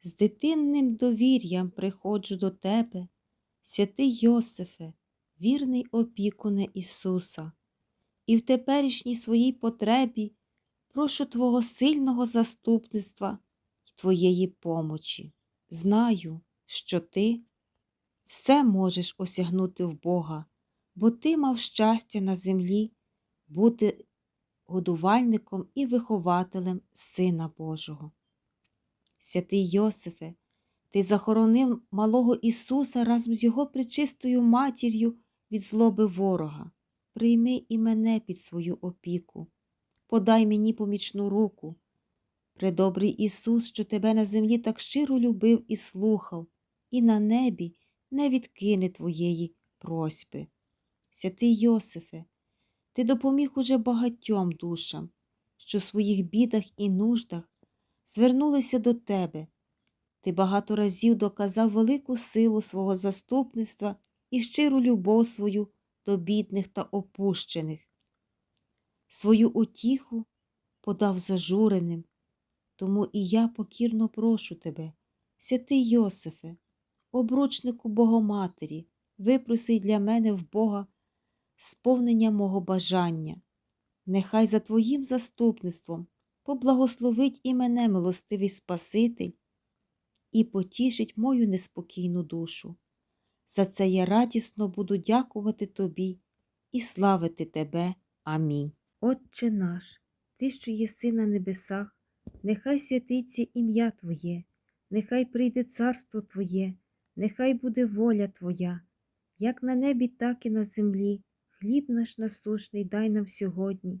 з дитинним довір'ям приходжу до тебе, святий Йосифе, вірний опікуне Ісуса, і в теперішній своїй потребі прошу Твого сильного заступництва і Твоєї помочі. Знаю, що Ти все можеш осягнути в Бога, бо Ти мав щастя на землі бути годувальником і вихователем Сина Божого. Святий Йосифе, ти захоронив малого Ісуса разом з його причистою матір'ю від злоби ворога. Прийми і мене під свою опіку, подай мені помічну руку. Предобрий Ісус, що тебе на землі так щиро любив і слухав, і на небі не відкине твоєї просьби. Святий Йосифе, ти допоміг уже багатьом душам, що в своїх бідах і нуждах звернулися до тебе. Ти багато разів доказав велику силу свого заступництва і щиру любов свою до бідних та опущених. Свою утіху подав зажуреним, тому і я покірно прошу тебе, святий Йосифе, обручнику Богоматері, випроси для мене в Бога сповнення мого бажання. Нехай за Твоїм заступництвом поблагословить і мене милостивий Спаситель і потішить мою неспокійну душу. За це я радісно буду дякувати Тобі і славити Тебе. Амінь. Отче наш, Ти, що єси на небесах, нехай святиться ім'я Твоє, нехай прийде царство Твоє, нехай буде воля Твоя, як на небі, так і на землі. Хліб наш насушний дай нам сьогодні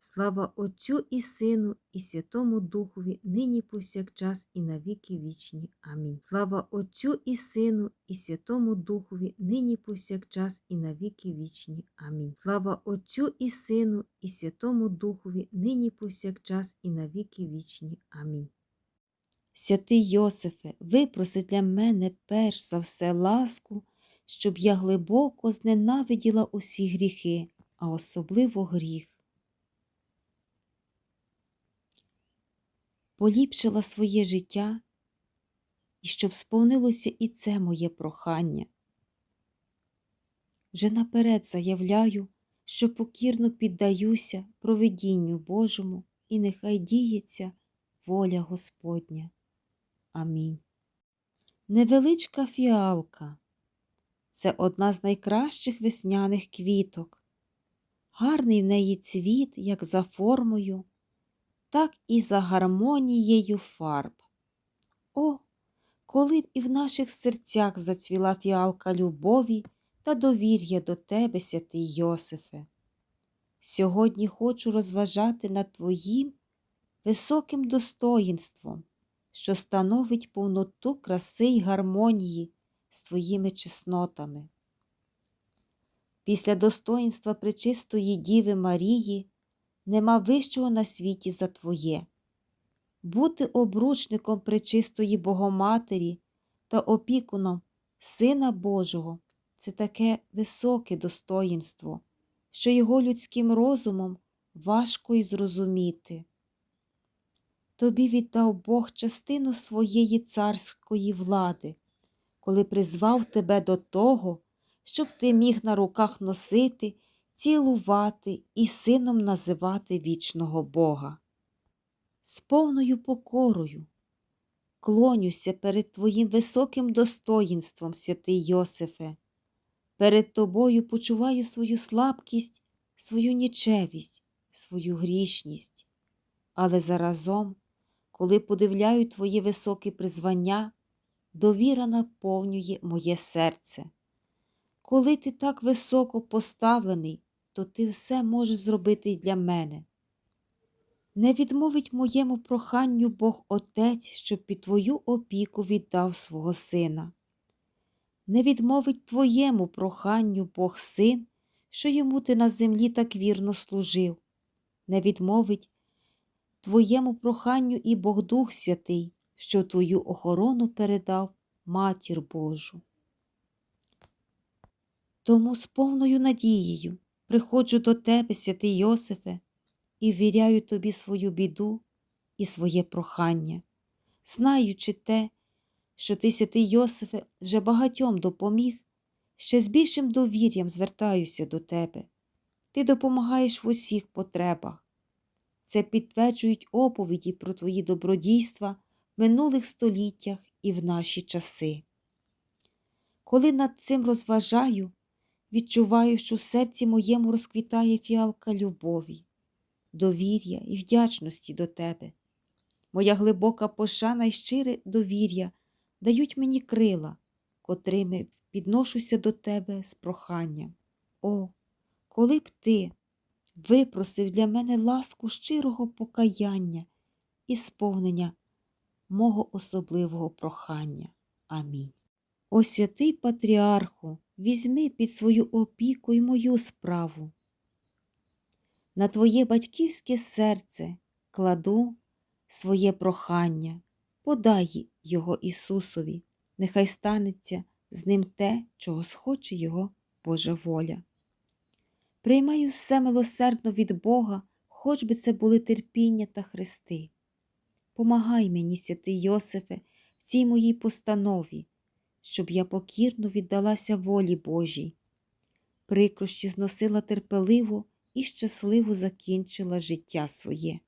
Слава Отцю і Сину, і Святому Духові, нині повсякчас і на віки вічні. Амінь. Слава Отцю і Сину, і Святому Духові, нині повсякчас і на віки вічні. Амінь. Слава Отцю і Сину, і Святому Духові, нині повсякчас і на віки вічні. Амінь. Святий Йосифе, випроси для мене перш за все ласку, щоб я глибоко зненавиділа усі гріхи, а особливо гріх. Поліпшила своє життя і щоб сповнилося і це моє прохання. Вже наперед заявляю, що покірно піддаюся провидінню Божому, і нехай діється воля Господня. Амінь. Невеличка фіалка це одна з найкращих весняних квіток. Гарний в неї цвіт, як за формою, так і за гармонією фарб. О, коли б і в наших серцях зацвіла фіалка любові та довір'я до тебе, святий Йосифе. Сьогодні хочу розважати над твоїм високим достоїнством що становить повноту краси й гармонії з твоїми чеснотами. Після достоїнства пречистої Діви Марії нема вищого на світі за Твоє. Бути обручником пречистої Богоматері та опікуном Сина Божого це таке високе достоїнство, що його людським розумом важко й зрозуміти. Тобі віддав Бог частину своєї царської влади, коли призвав тебе до того, щоб ти міг на руках носити, цілувати і сином називати вічного Бога. З повною покорою клонюся перед Твоїм високим достоїнством, святий Йосифе. Перед тобою почуваю свою слабкість, свою нічевість, свою грішність. Але заразом, коли подивляю твої високі призвання, довіра наповнює моє серце. Коли ти так високо поставлений, то ти все можеш зробити й для мене. Не відмовить моєму проханню Бог Отець, щоб під твою опіку віддав свого сина. Не відмовить твоєму проханню Бог Син, що йому ти на землі так вірно служив. Не відмовить твоєму проханню і Бог Дух Святий, що твою охорону передав Матір Божу. Тому з повною надією приходжу до тебе, святий Йосифе, і ввіряю тобі свою біду і своє прохання, знаючи те, що ти, святий Йосифе, вже багатьом допоміг, ще з більшим довір'ям звертаюся до тебе. Ти допомагаєш в усіх потребах. Це підтверджують оповіді про твої добродійства в минулих століттях і в наші часи. Коли над цим розважаю, відчуваю, що в серці моєму розквітає фіалка любові, довір'я і вдячності до тебе. Моя глибока пошана і щире довір'я дають мені крила, котрими підношуся до тебе з проханням. О, коли б ти випросив для мене ласку щирого покаяння і сповнення мого особливого прохання. Амінь. О святий Патріарху, візьми під свою опіку й мою справу. На твоє батьківське серце кладу своє прохання, подай його Ісусові, нехай станеться з ним те, чого схоче Його Божа воля. Приймаю все милосердно від Бога, хоч би це були терпіння та хрести. Помагай мені, святий Йосифе, в цій моїй постанові, щоб я покірно віддалася волі Божій, прикрощі зносила терпеливо і щасливо закінчила життя своє,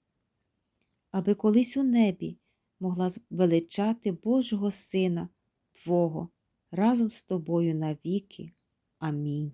аби колись у небі могла величати Божого Сина Твого разом з тобою навіки. Амінь.